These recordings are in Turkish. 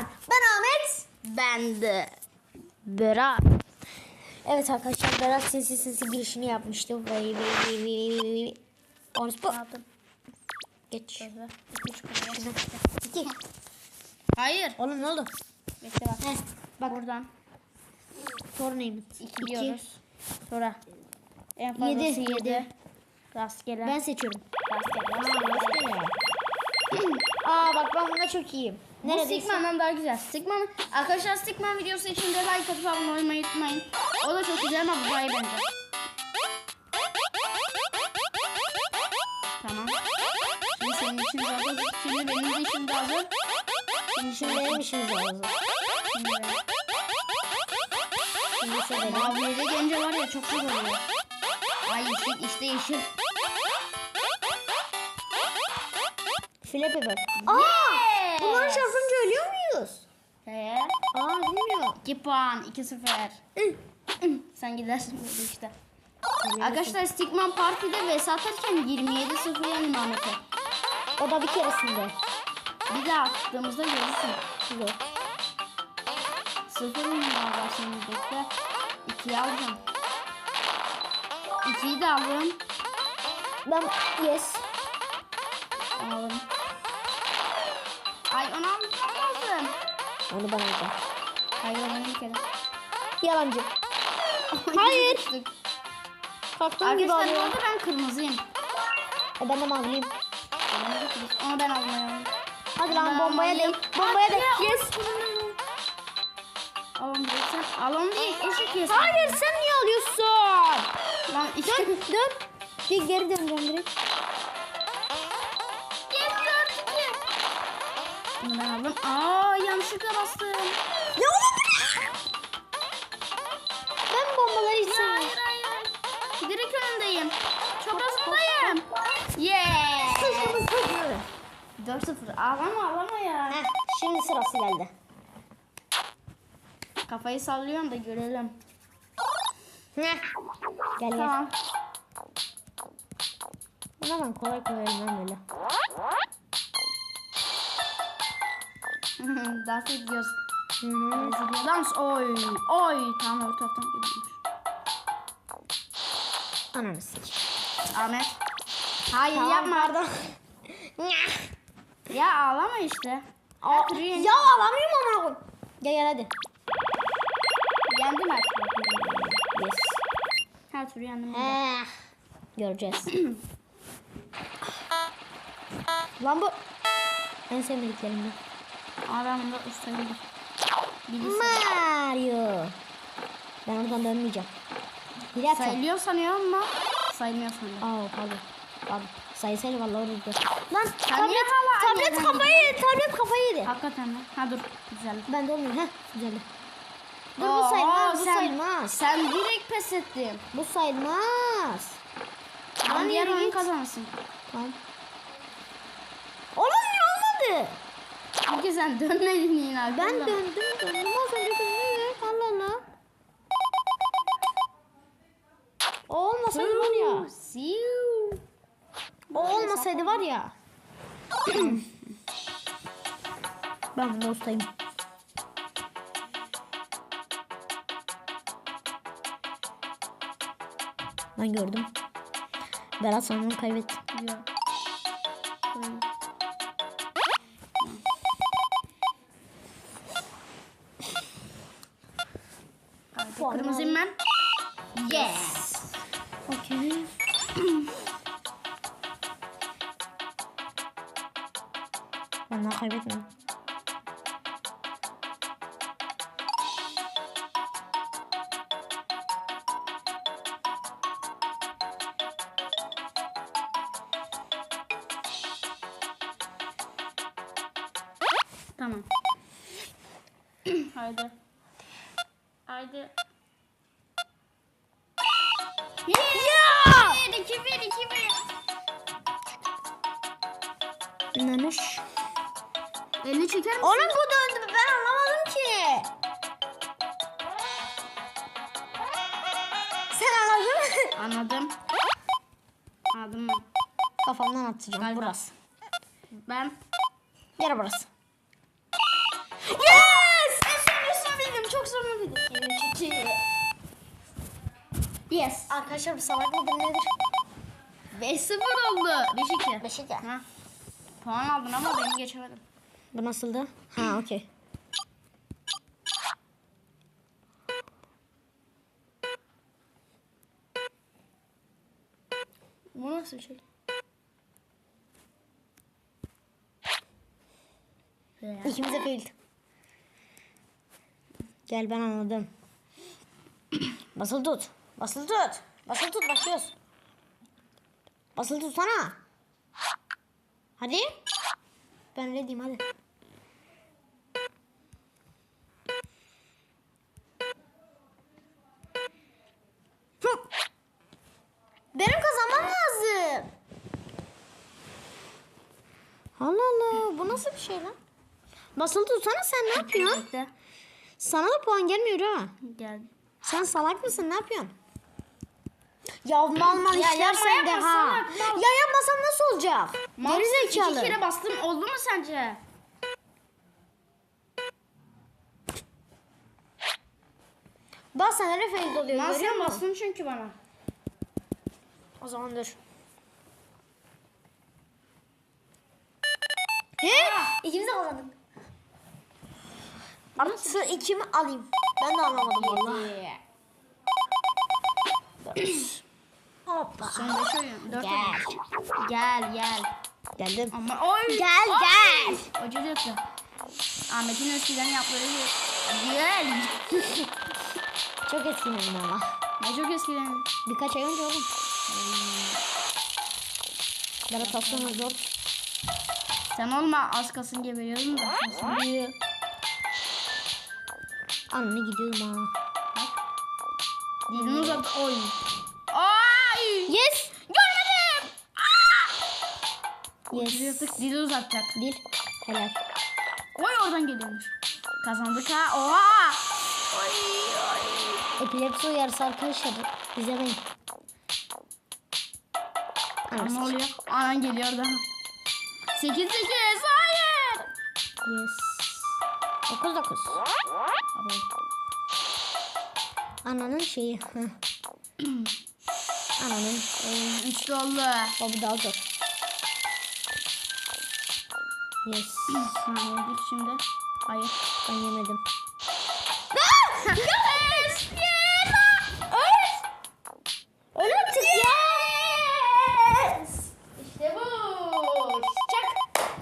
Kaan. Ben Ahmet. Ben de. Berat. Evet arkadaşlar Berat sinsi sinsi girişini yapmıştı. Vay vay vay vay vay. Onu bu. Geç. İki. Hayır. Oğlum ne oldu? Bekle bak. Heh, bak Buradan tournament. iki diyoruz. Sonra en fazlası Yedi, yedi. yedi. Rastgele. Ben seçiyorum. rastgele. Ya? Aa bak ben bunda çok iyiyim. Bu Neredeyse. Stickman'dan daha güzel. Stickman, arkadaşlar Stickman videosu için de like atıp abone olmayı unutmayın. O da çok güzel ama bu daha iyi bence. Tamam. Şimdi senin için de hazır. Şimdi benim de işim de hazır. Şimdi Şimdi benim işimiz lazım. Şimdi benim. Şimdi sevelim. Mavileri gelince var ya çok zor oluyor. Ay yeşil işte yeşil. Flappy bak. Aa! Yes! Bunları çarpınca ölüyor muyuz? He. Aa bilmiyorum. 2 puan 2-0. Sen gidersin böyle işte. Arkadaşlar Stickman Party'de vs atarken 27-0 yendim Ahmet'e. O da bir keresinde. Bir daha attığımızda görürsün. Yok. Sıfır mı var şimdi bekle. 2'yi alacağım. 2'yi de aldım. Ben yes. Aldım. Onu ben alacağım. Hayır onu bir kere. Yalancı. Hayır. Kalktığım gibi Arkadaşlar alıyorum. arada ben kırmızıyım. E ben de maviliyim. Ama ben almıyorum. Hadi lan Ben bombaya değ. Bombaya değ. Hadi ya. Yes. Alın sen. Alın değil. Eşek yesin. Hayır sen niye alıyorsun? Lan işte. Dön. Bir geri döneceğim direkt. Bunu ben aldım. Aa yanlışlıkla bastım. Ne oldu? Ben bombaları hiç sevmiyorum. hayır hayır. Direkt önündeyim. Çok hızlıyım. Yeah. 4-0. Ağlama ağlama ya. Heh, şimdi sırası geldi. Kafayı sallıyorum da görelim. Heh. Gel gel. Tamam. Buna ben kolay kolay ölmem böyle. Hı hı. Dans oy. Oy. Tamam orta ortam gidiyormuş. Ananı sik. Ahmet. Hayır Tamam, yapma. pardon. Ya ağlama işte. Aa, ya alamıyorum amına koyayım. Gel gel hadi. Yendim artık. Yes. Her türlü yendim. Eh, göreceğiz. Lan bu en sevmediklerimden. Ustayım. Bilirsin. Mario. Ben oradan dönmeyeceğim. Hile yapacağım. Sayılıyor sanıyorum ama sayılmıyor sanıyorum. Aa pardon. Pardon. Sayısayla vallahi orada. Lan Sen tablet, tablet yerden kafayı yedi. Tablet kafayı yedi. Hakikaten mi? Ha dur. Güzel. Ben de olmuyor. Heh güzeldi. Dur bu Aa, sayılmaz. Bu sen- sayılmaz. Sen direkt pes ettin. Bu sayılmaz. Lan diğer oyun kazanırsın. Tamam. Oğlum niye olmadı? Çünkü sen dönmedin yine. Ben döndüm döndüm az önce döndüm. Allah Allah. O olmasaydı var ya. O olmasaydı var ya. ben ustayım. Ben gördüm. Berat sanırım kaybetti. Yok. Kırmızıyım ben. Yes. Okey. ben daha kaybetmedim. Tamam. Haydi. 1 2 1 2 1. Nanuş. Elini çeker misin? Oğlum bu döndü. Ben anlamadım ki. Sen anladın mı? Anladım. Anladım mı? Kafamdan atacağım. Galiba. Burası. Ben Yere burası. Yes! sonra video. Yes. Arkadaşlar bu salak mıdır nedir? 5-0 oldu. 5-2. 5-2. Ha. Puan aldın ama beni geçemedin. Bu nasıldı? Ha okey. Bu nasıl bir şey? İkimiz de failed. Gel ben anladım. Basılı tut. Basılı tut. Basılı tut başlıyoruz. Basılı tutsana. Hadi. Ben ready'im hadi. Hı. Benim kazanmam lazım. Allah Allah bu nasıl bir şey lan? Basılı tutsana sen ne yapıyorsun? Sana da puan gelmiyor ha. Gel. Sen salak mısın ne yapıyorsun? Ya mal mal Ya işler yapma, yapma, ha. salak, mal. Ya yapmasam nasıl olacak? Geri İki zekalı. kere bastım oldu mu sence? Bak sana ne fail oluyor Lan görüyor sen musun? bastın çünkü bana. O zaman dur. He? İkimiz de kazandık. Artı ikimi alayım. Ben de anlamadım valla. Yeah. Hoppa. Son 5 oyun. 4 Gel. Gel gel. Geldim. Ama oy. Gel, oy. gel. Acı yaptı. Ahmet'in eskiden yaptığı. Gel. Çok etkilendim ama. Ne çok eskiden. Birkaç ay önce oğlum. Adaptasyonu zor. Sen olma az kasın geberiyordun da. Anne gidiyorum ha. Dilini uzat. Oy. Ay. Yes. Görmedim. Dil Yes. yaptık. Dili uzatacak. Dil. Helal. Oy oradan geliyormuş. Kazandık ha. Oha. Oy oy. Epilepsi uyarısı arkadaşlar. İzlemeyin. Ne oluyor? Anan geliyor da. 8 8 hayır. Yes. 9 9. Ananın şeyi. Ananın. e, Üçlü oldu. O bu daha zor. Yes. Yedik şimdi. Hayır. Ben yemedim. yes! Yes! Evet. Öyle artık ya. İşte bu. Çak.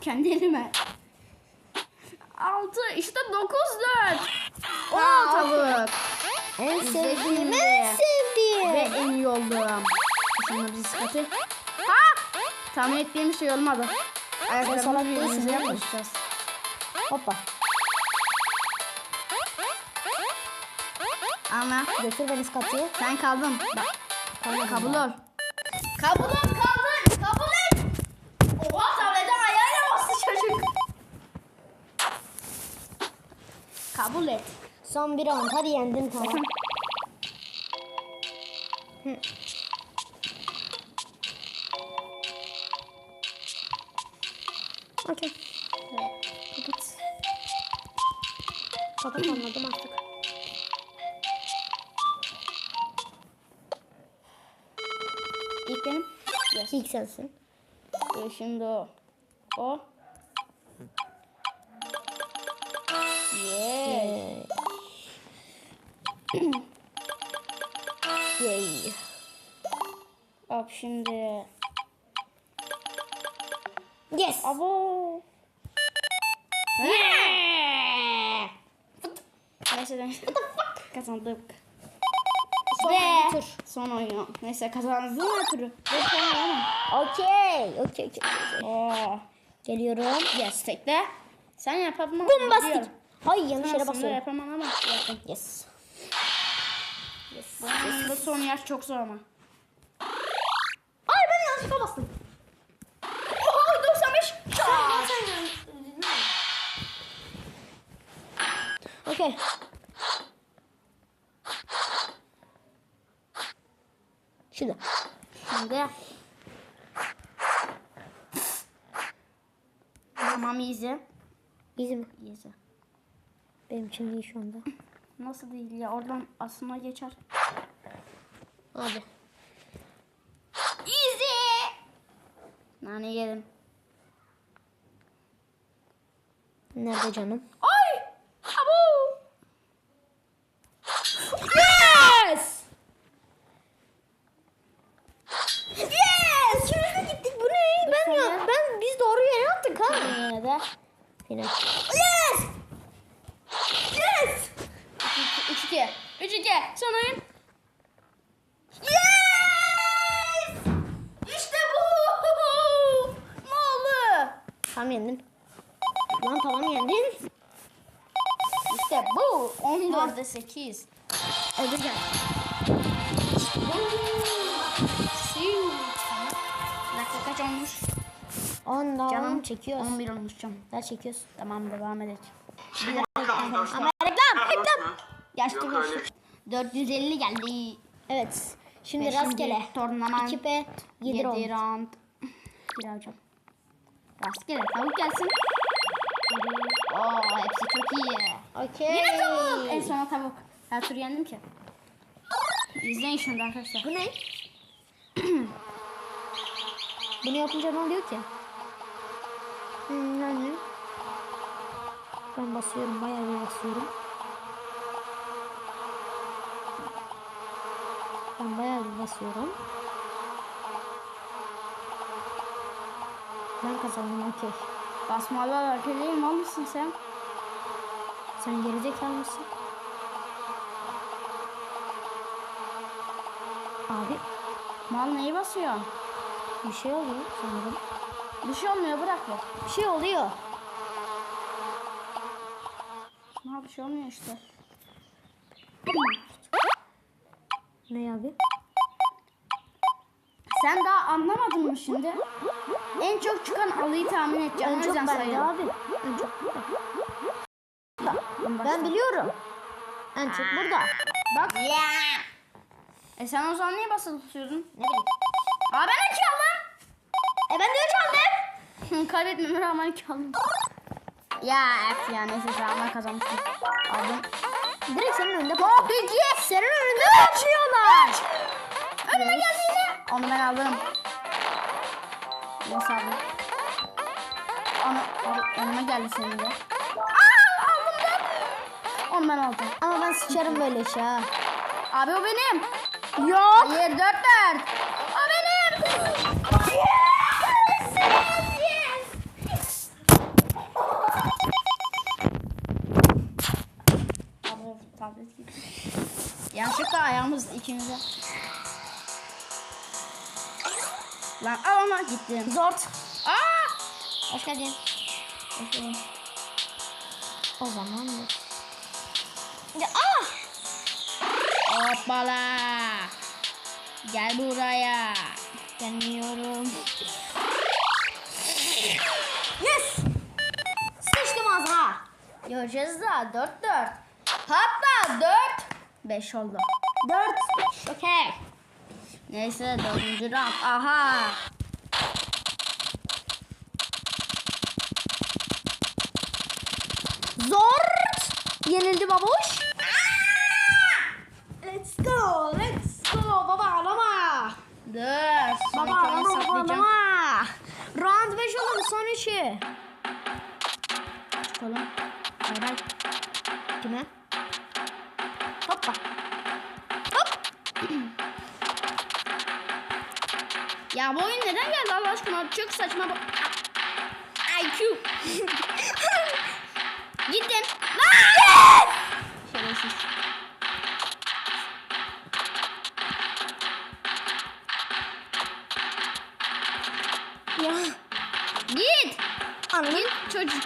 Kendi elime. 6 işte 9 4. O Aa, tavuk. En sevdiğim, en sevdiğim. Ve en iyi oldum. Şimdi bisikleti. Ha! Tahmin ettiğim şey olmadı. değilsin, birbirimize yapışacağız. Hoppa. Ana Götür beni katı. sen kaldın. Bak, Tamam. kabul ol. Kabul ol kaldın. Kabul et. Oha tablete ayağıyla bastı çocuk. Kabul et. Son bir round. Hadi yendim tamam. Hı. Okey. Kapat. Kapat anladım artık. İlk benim. Yes. İlk sensin. Ee, şimdi o. O. Yeah. Yay. Bak şimdi. Yes. Abo. Yeah. Neyse neyse. Kazandık. Son Ve tur. son oyun. Neyse kazandın mı turu? Ve son oyun. Okey. Okey. Okey. Oo. Geliyorum. Yes tekle. Sen yapamam. Bombastik. Ay yanlış yere basıyorum. yapamam ama yaptım. Yes. Bu oyunda son yer çok zor ama. Ay ben yanlışlıkla bastım. Oho 95. Okey. Şurada. Şimdi. Tamam easy. Easy mi? Easy. Benim için iyi şu anda. Nasıl değil ya oradan aslında geçer. Hadi. Easy. Nane yedim. Nerede canım? Ay! Abo! Yes! Yes! Şuraya gittik. Bu ne? Ben ya, ben biz doğru yere attık ha. Yine de. Final. Yes! Yes! 3-2. 3-2. Son oyun. Yes! İşte bu! Ne oldu? Tam yendim. Lan tamam yendin. İşte bu. 14'e 8. Öldüreceğim. Dakika kaç olmuş? 10 daha Canım çekiyoruz. 11 olmuş canım. Daha çekiyoruz. Tamam devam edelim. Ama reklam, reklam. Yaşlı bir 450 geldi. Evet. Şimdi Beşinci rastgele. Tornaman. 2 P 7 7 round. round. Bir hocam. Rastgele tavuk gelsin. Oo hepsi çok iyi. Okey. Yine tavuk. En sona tavuk. Her tur yendim ki. İzleyin şimdi arkadaşlar. Bu ne? Bunu yapınca ne oluyor ki? Hmm, yani. Ben basıyorum, bayağı bir basıyorum. Ben bayağı bir basıyorum. Ben kazandım, okey. Basmalı arkadaşım mısın sen? Sen gerizekalı mısın? Abi, Mal neyi basıyor? bir şey oluyor sanırım. Bir şey olmuyor bırak ya. Bir şey oluyor. Ha bir şey olmuyor işte. Ne abi? Sen daha anlamadın mı şimdi? En çok çıkan alıyı tahmin edeceğim. En çok bende abi. En çok. Ben biliyorum. En çok burada. Bak. E sen o zaman niye basılı tutuyordun? Ne bileyim. Aa ben iki aldım. E ben de üç aldım. Kaybetmeme rağmen iki aldım. Ya F ya neyse rağmen kazanmışım. Aldım. Direkt senin önünde patladı. Peki. Senin önünde kaçıyorlar. Önüme geldi yine. Onu ben aldım. Nasıl aldım? Onu, al- önüme geldi senin de. Ben aldım. Ama ben sıçarım böyle işe ha. Abi o benim. Yok. Hayır dört dört. O benim. Yanlışlıkla ayağımız ikimize. Lan al ama gittim. Zort. Aa! Hoş geldin. Hoş geldin. O zaman yok. Hoppala. Gel buraya. Gelmiyorum. Yes. Sıçtım ağzına. Göreceğiz daha. Dört dört. Hatta dört. Beş oldu. Dört. Okey. Neyse dördüncü round. Aha. Zort. Yenildi babuş. Kime? Hoppa. Hop. Ya bu oyun neden geldi Allah aşkına? Çok saçma bu. IQ. Gittin. Lan! Şerefsiz. Ya. Git. Anladın? Git çocuk.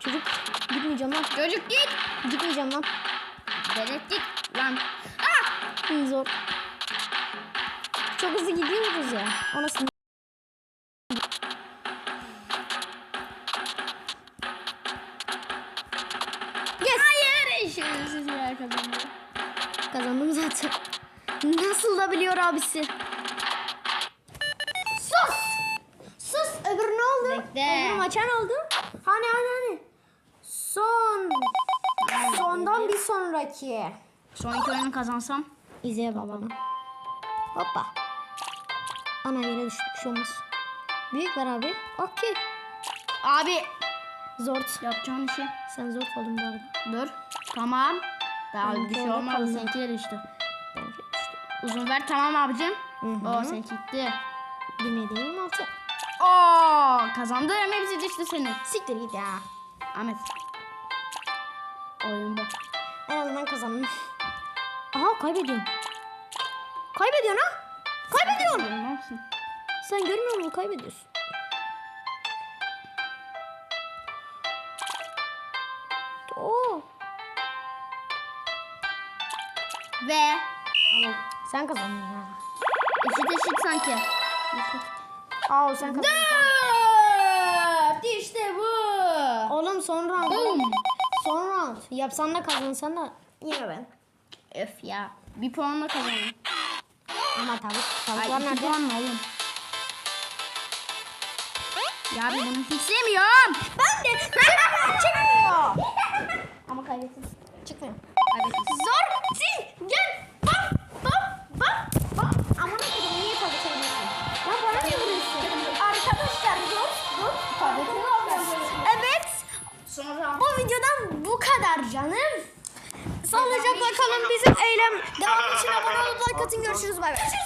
Çocuk. Gitmeyeceğim lan. Çocuk git. Dedet git. Lan. Ah! Zor. Çok hızlı gidiyoruz ya. Anasını. Yes. Hayır. Şerefsiz yer kazandı. Kazandım zaten. Nasıl da biliyor abisi. Sus. Sus. Öbürü ne oldu? Bekle. Öbürü maça ne oldu? Hani hani Sondan bir sonraki. Sonraki oyunu kazansam. İzle babamı. Hoppa. Ana yere düştü. Bir şey olmaz. Büyük ver abi. Okey. Abi Zort. yapacağım bir şey. Sen zort oldun bu arada. Dur. Tamam. Daha Ben bir şey olmaz. kaldım. Seninki de düştü. Benimki düştü. Uzun ver tamam abicim. Hı hı. Oo seninki gitti. Bilmediğim altı. Oo kazandım hepsi düştü senin. Siktir git ya. Ahmet. Oyun bu. En azından kazandım. Aha kaybediyorum. Kaybediyorsun ha? Kaybediyorsun. Misin? Sen görmüyor musun? Kaybediyorsun. Oo. Ve Ama sen kazandın ya. eşit eşit sanki. Aa sen kazandın. Dört işte bu. Oğlum son round. Boom. Son round. Yapsan da kazansan da yine ben. Öf ya. Bir puanla kazandım. Ama tavuk. Ay Tavuklar iki nerede? puan mı oğlum? Ya ben bunu hiç sevmiyorum. Ben de. Çıkmıyor. Ama kaybettim. Çıkmıyor. Kaybettim. Zor. Sil. Gel. Bak. Bak. Bak. Bak. Aman akıllım niye tabii söylüyorsun? Ya bana ne vuruyorsun? Arkadaşlar dur. Dur. Evet. Sonra Bu videodan bu kadar canım. Sağlıcakla kalın bizim eylem. Devam için abone olup like atın. Görüşürüz. Bay bay.